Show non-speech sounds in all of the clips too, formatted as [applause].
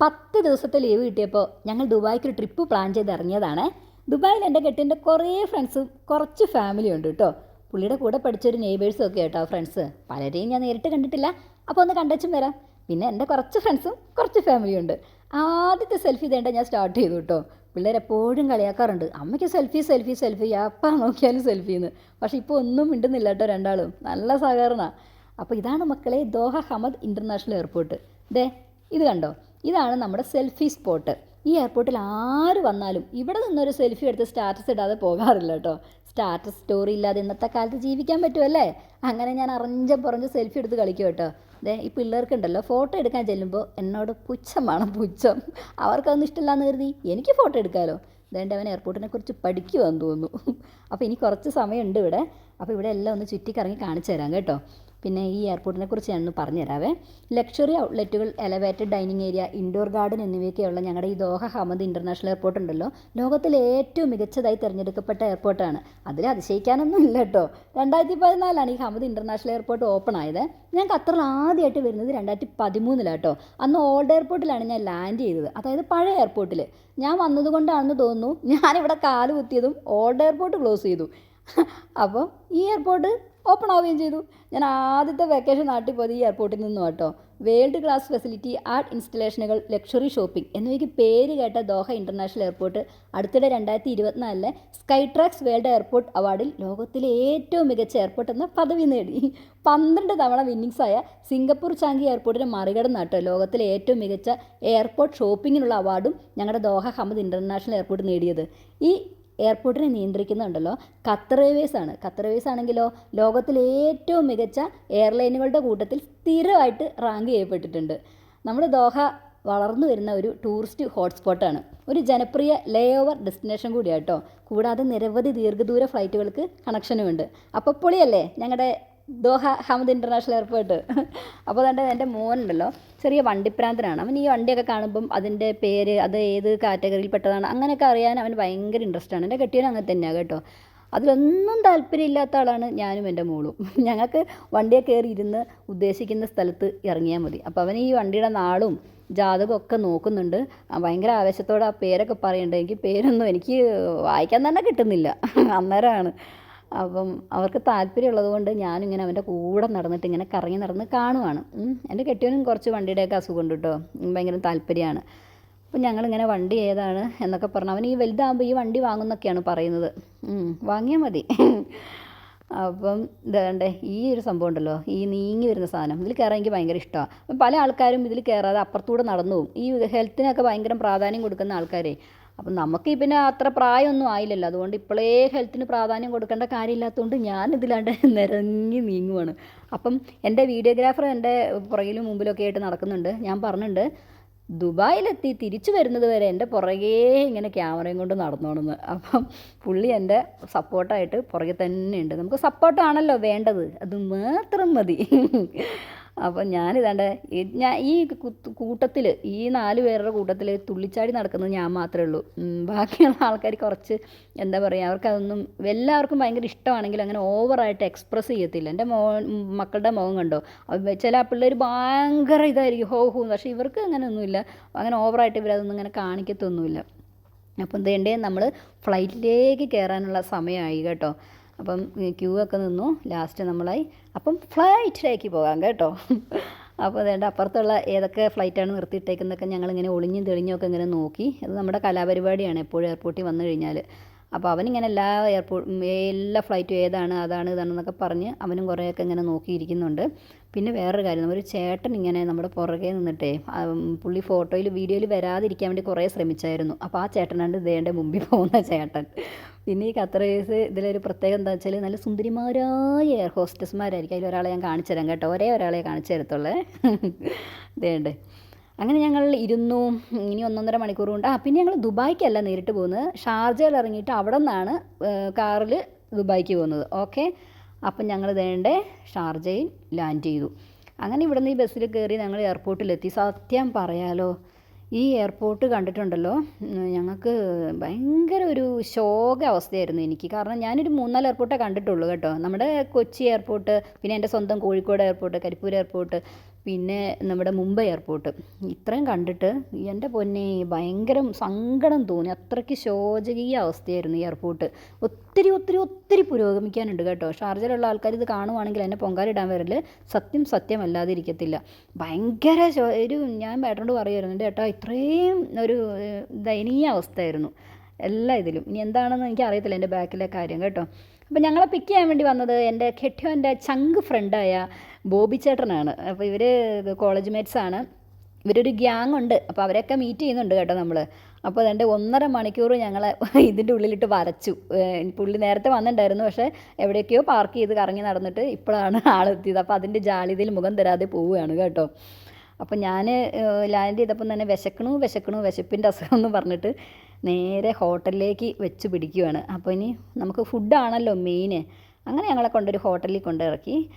പത്ത് ദിവസത്തെ ലീവ് കിട്ടിയപ്പോൾ ഞങ്ങൾ ദുബായ്ക്ക് ഒരു ട്രിപ്പ് പ്ലാൻ ചെയ്ത് ഇറങ്ങിയതാണ് ദുബായിൽ എന്റെ കെട്ടിന്റെ കുറേ ഫ്രണ്ട്സും കുറച്ച് ഫാമിലിയും ഉണ്ട് കേട്ടോ പുള്ളിയുടെ കൂടെ പഠിച്ചൊരു നെയ്ബേഴ്സും ഒക്കെ കേട്ടോ ഫ്രണ്ട്സ് പലരെയും ഞാൻ നേരിട്ട് കണ്ടിട്ടില്ല. അപ്പോൾ ഒന്ന് കണ്ടച്ചും വരാം. പിന്നെ എന്റെ കുറച്ച് ഫ്രണ്ട്സും കുറച്ച് ഫാമിലിയും ഉണ്ട്. ആദ്യത്തെ സെൽഫി തേണ്ട ഞാൻ സ്റ്റാർട്ട് ചെയ്തു കേട്ടോ പിള്ളേരെപ്പോഴും കളിയാക്കാറുണ്ട്. അമ്മയ്ക്ക് സെൽഫി സെൽഫി സെൽഫി അപ്പ നോക്കിയാലും സെൽഫിന്ന് പക്ഷെ ഇപ്പോൾ ഒന്നും മിണ്ടുന്നില്ല കേട്ടോ രണ്ടാളും. നല്ല സഹകരണമാണ് അപ്പോൾ ഇതാണ് മക്കളെ ദോഹ ഹമദ് ഇന്റർനാഷണൽ എയർപോർട്ട് ദേ ഇത് കണ്ടോ? ഇതാണ് നമ്മുടെ സെൽഫി സ്പോട്ട് ഈ എയർപോർട്ടിൽ ആര് വന്നാലും ഇവിടെ നിന്നൊരു സെൽഫി എടുത്ത് സ്റ്റാറ്റസ് ഇടാതെ പോകാറില്ല കേട്ടോ സ്റ്റാറ്റസ് സ്റ്റോറി ഇല്ലാതെ ഇന്നത്തെ കാലത്ത് ജീവിക്കാൻ പറ്റുമല്ലേ അങ്ങനെ ഞാൻ അറിഞ്ഞ പുറഞ്ഞ് സെൽഫി എടുത്ത് കളിക്കും കേട്ടോ അതെ ഈ പിള്ളേർക്കുണ്ടല്ലോ ഫോട്ടോ എടുക്കാൻ ചെല്ലുമ്പോൾ എന്നോട് പുച്ഛമാണ് പുച്ഛം. അവർക്കതൊന്നും ഇഷ്ടമില്ലാന്ന് കരുതി എനിക്ക് ഫോട്ടോ എടുക്കാമല്ലോ അതുകൊണ്ട് അവൻ എയർപോർട്ടിനെ കുറിച്ച് പഠിക്കുവാന്ന് തോന്നുന്നു. അപ്പോൾ ഇനി കുറച്ച് സമയമുണ്ട് ഇവിടെ. അപ്പോൾ ഇവിടെ എല്ലാം ഒന്ന് ചുറ്റിക്കറങ്ങി കാണിച്ചു തരാം കേട്ടോ. പിന്നെ ഈ എയർപോർട്ടിനെ കുറിച്ച് ഞാനൊന്ന് പറഞ്ഞു തരാവേ. Luxury ഔട്ട്ലെറ്റുകൾ elevated dining area indoor garden എന്നിവയൊക്കെയുള്ള ഞങ്ങളുടെ ഈ ദോഹ ഹമദ് ഇന്റർനാഷണൽ എയർപോർട്ട് ഉണ്ടല്ലോ. ലോകത്തിലെ ഏറ്റവും മികച്ചതായി തിരഞ്ഞെടുക്കപ്പെട്ട എയർപോർട്ടാണ് അതിൽ അതിശയിക്കാനൊന്നും ഇല്ല കേട്ടോ രണ്ടായിരത്തി പതിനാലാണ് ഈ ഹമദ് ഇന്റർനാഷണൽ എയർപോർട്ട് ഓപ്പൺ ആയത്. ഞാൻ ഖത്തറിൽ ആദ്യമായിട്ട് വരുന്നത് രണ്ടായിരത്തി പതിമൂന്നിലാണ് കേട്ടോ അന്ന് ഓൾഡ് എയർപോർട്ടിലാണ് ഞാൻ ലാൻഡ് ചെയ്തത്. അതായത് പഴയ എയർപോർട്ടിൽ ഞാൻ വന്നതുകൊണ്ടാണെന്ന് തോന്നുന്നു. ഞാനിവിടെ കാൽ കുത്തിയതും ഓൾഡ് എയർപോർട്ട് ക്ലോസ് ചെയ്തു. അപ്പോൾ ഈ എയർപോർട്ട് ഓപ്പൺ ആവുകയും ചെയ്തു. ഞാൻ ആദ്യത്തെ വെക്കേഷൻ നാട്ടിൽ പോയത് ഈ എയർപോർട്ടിൽ നിന്നും കേട്ടോ വേൾഡ് ക്ലാസ് ഫെസിലിറ്റി ആർട്ട് ഇൻസ്റ്റലേഷനുകൾ ലക്ഷറി ഷോപ്പിംഗ് എന്നിവയ്ക്ക് പേര് കേട്ട ദോഹ ഇന്റർനാഷണൽ എയർപോർട്ട് അടുത്തിടെ രണ്ടായിരത്തി ഇരുപത്തിനാലിലെ സ്കൈ ട്രാക്സ് വേൾഡ് എയർപോർട്ട് അവാർഡിൽ ലോകത്തിലെ ഏറ്റവും മികച്ച എയർപോർട്ട് എന്ന പദവി നേടി. പന്ത്രണ്ട് തവണ വിന്നിങ്സായ സിംഗപ്പൂർ ചാങ്കി എയർപോർട്ടിനെ മറികടന്ന് കേട്ടോ ലോകത്തിലെ ഏറ്റവും മികച്ച എയർപോർട്ട് ഷോപ്പിങ്ങിനുള്ള അവാർഡും ഞങ്ങളുടെ ദോഹ ഹമദ് ഇന്റർനാഷണൽ എയർപോർട്ട് നേടിയത്. ഈ എയർപോർട്ടിനെ നിയന്ത്രിക്കുന്നുണ്ടല്ലോ. ഖത്തർ എയർവേസ് ആണ്. ഖത്തർ എയർവേസ് ആണെങ്കിലോ ലോകത്തിലെ ഏറ്റവും മികച്ച എയർലൈനുകളുടെ കൂട്ടത്തിൽ സ്ഥിരമായിട്ട് റാങ്ക് ചെയ്യപ്പെട്ടിട്ടുണ്ട്. നമ്മുടെ ദോഹ വളർന്നു വരുന്ന ഒരു ടൂറിസ്റ്റ് ഹോട്ട്സ്പോട്ടാണ് ഒരു ജനപ്രിയ ലേ ഓവർ ഡെസ്റ്റിനേഷൻ കൂടിയാട്ടോ. കൂടാതെ നിരവധി ദീർഘദൂര ഫ്ലൈറ്റുകൾക്ക് കണക്ഷനുമുണ്ട് അപ്പോൾ പൊളിയല്ലേ ഞങ്ങളുടെ ദോഹ ഹമദ് ഇന്റർനാഷണൽ എയർപോർട്ട്. അപ്പോൾ അതുകൊണ്ട് എന്റെ മോനുണ്ടല്ലോ ചെറിയ വണ്ടിപ്രാന്തനാണ് അവൻ ഈ വണ്ടിയൊക്കെ കാണുമ്പം അതിന്റെ പേര് അത് ഏത് കാറ്റഗറിയിൽ പെട്ടതാണ് അങ്ങനെയൊക്കെ അറിയാൻ അവന് ഭയങ്കര ഇൻട്രസ്റ്റ് ആണ്. എന്റെ കെട്ടിയവൻ അങ്ങനെ തന്നെയാണ് കേട്ടോ. അതിലൊന്നും താല്പര്യമില്ലാത്ത ആളാണ് ഞാനും എന്റെ മോളും. ഞങ്ങൾക്ക് വണ്ടിയെ കയറി ഇരുന്ന് ഉദ്ദേശിക്കുന്ന സ്ഥലത്ത് ഇറങ്ങിയാൽ മതി. അപ്പോൾ അവൻ ഈ വണ്ടിയുടെ നാളും ജാതകം ഒക്കെ നോക്കുന്നുണ്ട്. ഭയങ്കര ആവേശത്തോടെ ആ പേരൊക്കെ പറയണ്ടെങ്കിൽ എനിക്ക് പേരൊന്നും എനിക്ക് വായിക്കാൻ തന്നെ കിട്ടുന്നില്ല. അന്നേരമാണ്. അപ്പം അവർക്ക് താല്പര്യമുള്ളത് കൊണ്ട് ഞാനിങ്ങനെ അവന്റെ കൂടെ നടന്നിട്ട് ഇങ്ങനെ കറങ്ങി നടന്ന് കാണുവാണ്. എന്റെ കെട്ടിയവനും കുറച്ച് വണ്ടിയുടെയൊക്കെ അസുഖമുണ്ട് കേട്ടോ. ഭയങ്കര താല്പര്യമാണ്. അപ്പം ഞങ്ങളിങ്ങനെ വണ്ടി ഏതാണ് എന്നൊക്കെ പറഞ്ഞു അവൻ ഈ വലുതാകുമ്പോൾ ഈ വണ്ടി വാങ്ങുന്നൊക്കെയാണ് പറയുന്നത്. വാങ്ങിയാൽ മതി. അപ്പം ഇതാണ്ടേ ഈ ഒരു സംഭവം ഉണ്ടല്ലോ. ഈ നീങ്ങി വരുന്ന സാധനം. ഇതിൽ കയറാൻ എനിക്ക് ഭയങ്കര ഇഷ്ടമാണ്. പല ആൾക്കാരും ഇതിൽ കയറാതെ അപ്പുറത്തൂടെ നടന്നു പോകും. ഈ ഹെൽത്തിനൊക്കെ ഭയങ്കര പ്രാധാന്യം കൊടുക്കുന്ന ആൾക്കാരെ. അപ്പം നമുക്ക് പിന്നെ അത്ര പ്രായമൊന്നും ആയില്ലല്ലോ. അതുകൊണ്ട് ഇപ്പോഴേ ഹെൽത്തിന് പ്രാധാന്യം കൊടുക്കേണ്ട കാര്യമില്ലാത്തതുകൊണ്ട് ഞാൻ ഇതിലാണ്ട് [laughs] നിരങ്ങി നീങ്ങുവാണ്. അപ്പം എന്റെ വീഡിയോഗ്രാഫർ എന്റെ പുറകിലും മുമ്പിലൊക്കെ ആയിട്ട് നടക്കുന്നുണ്ട്. ഞാൻ പറഞ്ഞിട്ടുണ്ട് ദുബായിലെത്തി തിരിച്ചു വരുന്നത് വരെ എന്റെ പുറകേ ഇങ്ങനെ ക്യാമറയും കൊണ്ട് നടന്നോണെന്ന് അപ്പം പുള്ളി എന്റെ സപ്പോർട്ടായിട്ട് പുറകെ തന്നെ ഉണ്ട്. നമുക്ക് സപ്പോർട്ടാണല്ലോ വേണ്ടത്. അത് മാത്രം മതി. [laughs] അപ്പം ഞാനിതാണ്ട് ഞാൻ ഈ കൂട്ടത്തിൽ ഈ നാല് പേരുടെ കൂട്ടത്തിൽ തുള്ളിച്ചാടി നടക്കുന്നത് ഞാൻ മാത്രമേ ഉള്ളൂ. ബാക്കിയുള്ള ആൾക്കാർ കുറച്ച് എന്താ പറയുക അവർക്കതൊന്നും എല്ലാവർക്കും ഭയങ്കര ഇഷ്ടമാണെങ്കിൽ അങ്ങനെ ഓവറായിട്ട് എക്സ്പ്രസ് ചെയ്യത്തില്ല. എന്റെ മോ മക്കളുടെ മുഖം കണ്ടോ? ചില പിള്ളേർ ഭയങ്കര ഇതായിരിക്കും ഹോ ഹോ പക്ഷേ ഇവർക്ക് അങ്ങനെ ഒന്നുമില്ല അങ്ങനെ ഓവറായിട്ട് ഇവരതൊന്നും ഇങ്ങനെ കാണിക്കത്തൊന്നുമില്ല. അപ്പം എന്തേണ്ടേ നമ്മൾ ഫ്ലൈറ്റിലേക്ക് കയറാനുള്ള സമയമായി കേട്ടോ. അപ്പം ക്യൂ ഒക്കെ നിന്നു. ലാസ്റ്റ് നമ്മളായി. അപ്പം ഫ്ലൈറ്റിലേക്ക് പോകാം കേട്ടോ. അപ്പോൾ അതേണ്ട അപ്പുറത്തുള്ള ഏതൊക്കെ ഫ്ലൈറ്റാണ് നിർത്തിയിട്ടേക്കുന്നതൊക്കെ ഞങ്ങളിങ്ങനെ ഒളിഞ്ഞും തെളിഞ്ഞൊക്കെ ഇങ്ങനെ നോക്കി. അത് നമ്മുടെ കലാപരിപാടിയാണ് എപ്പോഴും എയർപോർട്ടിൽ വന്നു കഴിഞ്ഞാൽ അപ്പോൾ അവനിങ്ങനെ എല്ലാ എയർപോർട്ട് എല്ലാ ഫ്ലൈറ്റും ഏതാണ് അതാണ് ഇതാണെന്നൊക്കെ പറഞ്ഞ് അവനും കുറേയൊക്കെ ഇങ്ങനെ നോക്കിയിരിക്കുന്നുണ്ട്. പിന്നെ വേറൊരു കാര്യം ഒരു ചേട്ടൻ ഇങ്ങനെ നമ്മുടെ പുറകെ നിന്നിട്ടേ പുള്ളി ഫോട്ടോയിൽ വീഡിയോയിൽ വരാതിരിക്കാൻ വേണ്ടി കുറേ ശ്രമിച്ചായിരുന്നു. അപ്പോൾ ആ ചേട്ടനാണ്ട് ഇതേന്റെ മുമ്പിൽ പോകുന്ന ചേട്ടൻ. പിന്നെ ഈ ഖത്തറേസ് ഇതിലൊരു പ്രത്യേകത എന്താ വെച്ചാൽ നല്ല സുന്ദരിമാരായ എയർ ഹോസ്റ്റസ്മാരായിരിക്കും. അതിൽ ഒരാളെ ഞാൻ കാണിച്ചു തരാം കേട്ടോ. ഒരേ ഒരാളെ കാണിച്ചു തരത്തുള്ളേ. [laughs] ഇതേണ്ടേ അങ്ങനെ ഞങ്ങൾ ഇരുന്നു. ഇനി ഒന്നൊന്നര മണിക്കൂർ കൊണ്ട്. ആ പിന്നെ ഞങ്ങൾ ദുബായ്ക്കല്ല നേരിട്ട് പോകുന്നത്. ഷാർജയിൽ ഇറങ്ങിയിട്ട് അവിടെ നിന്നാണ് കാറിൽ ദുബായ്ക്ക് പോകുന്നത്. ഓക്കെ? അപ്പം ഞങ്ങൾ വേണ്ടേ ഷാർജയിൽ ലാൻഡ് ചെയ്തു. അങ്ങനെ ഇവിടുന്ന് ഈ ബസ്സിൽ കയറി ഞങ്ങൾ എയർപോർട്ടിലെത്തി. സത്യം പറയാലോ ഈ എയർപോർട്ട് കണ്ടിട്ടുണ്ടല്ലോ? ഞങ്ങൾക്ക് ഭയങ്കര ഒരു ശോക അവസ്ഥയായിരുന്നു എനിക്ക്. കാരണം ഞാനൊരു മൂന്നാൽ എയർപോർട്ടേ കണ്ടിട്ടുള്ളൂ കേട്ടോ. നമ്മുടെ കൊച്ചി എയർപോർട്ട് പിന്നെ എന്റെ സ്വന്തം കോഴിക്കോട് എയർപോർട്ട് കരിപ്പൂർ എയർപോർട്ട് പിന്നെ നമ്മുടെ മുംബൈ എയർപോർട്ട്. ഇത്രയും കണ്ടിട്ട് എന്റെ പൊന്നെ ഭയങ്കര സങ്കടം തോന്നി. അത്രയ്ക്ക് ശോചകീയ അവസ്ഥയായിരുന്നു ഈ എയർപോർട്ട്. ഒത്തിരി ഒത്തിരി ഒത്തിരി പുരോഗമിക്കാനുണ്ട് കേട്ടോ. ഷാർജയിലുള്ള ആൾക്കാർ ഇത് കാണുവാണെങ്കിൽ എന്നെ പൊങ്കാലിടാൻ വരൽ സത്യം സത്യമല്ലാതെ ഇരിക്കത്തില്ല. ഭയങ്കര ഒരു ഞാൻ ബാറ്ററോട് പറയുമായിരുന്നു എന്റെ ഏട്ടാ ഇത്രയും ഒരു ദയനീയ അവസ്ഥയായിരുന്നു എല്ലാ ഇതിലും. ഇനി എന്താണെന്ന് എനിക്ക് അറിയത്തില്ല എന്റെ ബാക്കിലെ കാര്യം. കേട്ടോ. അപ്പോൾ ഞങ്ങളെ പിക്ക് ചെയ്യാൻ വേണ്ടി വന്നത് എന്റെ കെട്ടിയോന്റെ ചങ്ക് ഫ്രണ്ടായ ബോബി ചേട്ടനാണ്. അപ്പോൾ ഇവർ കോളേജ് മേറ്റ്സ് ആണ്. ഇവരൊരു ഗ്യാങ് ഉണ്ട്. അപ്പോൾ അവരൊക്കെ മീറ്റ് ചെയ്യുന്നുണ്ട് കേട്ടോ നമ്മൾ അപ്പോൾ അതിന്റെ ഒന്നര മണിക്കൂർ ഞങ്ങൾ [laughs] ഇതിന്റെ ഉള്ളിലിട്ട് വരച്ചു. പുള്ളി നേരത്തെ വന്നിട്ടുണ്ടായിരുന്നു. പക്ഷേ എവിടെയൊക്കെയോ പാർക്ക് ചെയ്ത് കറങ്ങി നടന്നിട്ട് ഇപ്പോഴാണ് [laughs] ആളെത്തിയത് അപ്പോൾ അതിന്റെ ജാളിതയിൽ മുഖം തരാതെ പോവുകയാണ് കേട്ടോ. അപ്പോൾ ഞാൻ ലാൻഡ് ചെയ്തപ്പം തന്നെ വിശക്കണു വിശക്കണു വിശപ്പിന്റെ അസുഖം എന്ന് പറഞ്ഞിട്ട് നേരെ ഹോട്ടലിലേക്ക് വെച്ച് പിടിക്കുകയാണ് അപ്പോൾ ഇനി നമുക്ക് ഫുഡാണല്ലോ മെയിൻ അങ്ങനെ ഞങ്ങളെ കൊണ്ടൊരു ഹോട്ടലിൽ കൊണ്ടിറക്കി.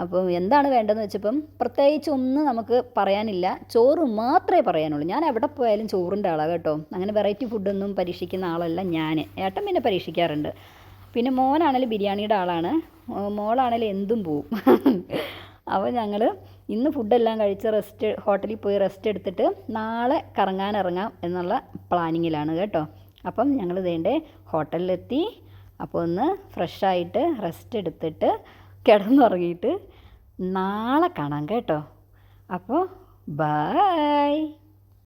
അപ്പോൾ എന്താണ് വേണ്ടതെന്ന് വെച്ചപ്പം പ്രത്യേകിച്ച് ഒന്നും നമുക്ക് പറയാനില്ല. ചോറ് മാത്രമേ പറയാനുള്ളൂ. ഞാൻ എവിടെ പോയാലും ചോറിന്റെ ആളാണ് കേട്ടോ. അങ്ങനെ വെറൈറ്റി ഫുഡൊന്നും പരീക്ഷിക്കുന്ന ആളല്ല ഞാൻ. ഏട്ടൻ പിന്നെ പരീക്ഷിക്കാറുണ്ട്. പിന്നെ മോനാണെങ്കിൽ ബിരിയാണിയുടെ ആളാണ്. മോളാണെങ്കിൽ എന്തും പോവും. [laughs] അപ്പോൾ ഞങ്ങൾ ഇന്ന് ഫുഡെല്ലാം കഴിച്ച് റെസ്റ്റ് ഹോട്ടലിൽ പോയി റെസ്റ്റ് എടുത്തിട്ട് നാളെ കറങ്ങാൻ ഇറങ്ങാം എന്നുള്ള പ്ലാനിങ്ങിലാണ് കേട്ടോ. അപ്പം ഞങ്ങൾ ഇതേണ്ടേ ഹോട്ടലിലെത്തി. അപ്പോൾ ഒന്ന് ഫ്രഷായിട്ട് റെസ്റ്റ് എടുത്തിട്ട് കിടന്നുറങ്ങിയിട്ട് നാളെ കാണാം കേട്ടോ. അപ്പോൾ ബൈ.